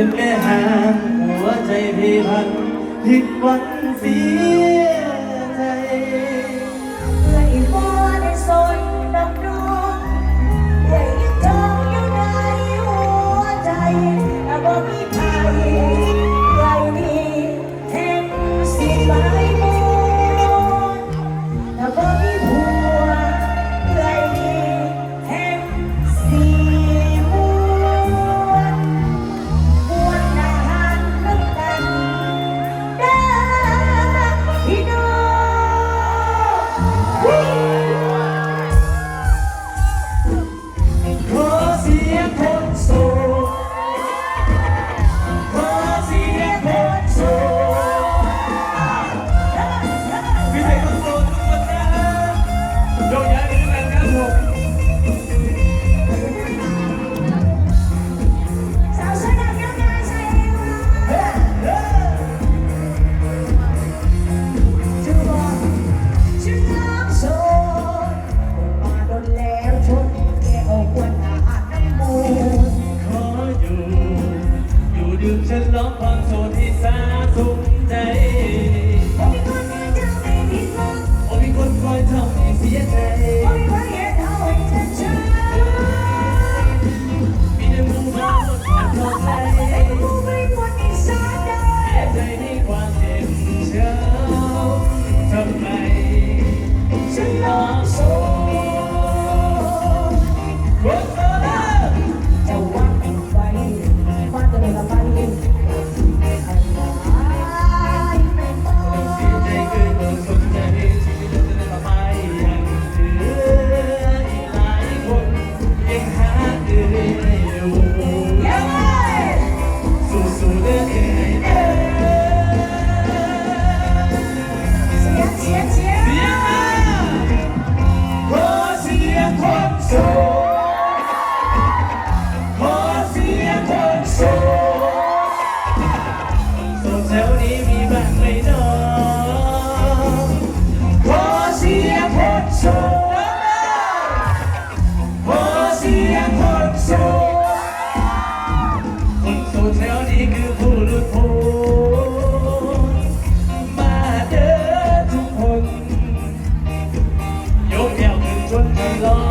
เป็นแม่หางหัวใจพี่พันผิดหวังเสียใจ 이거.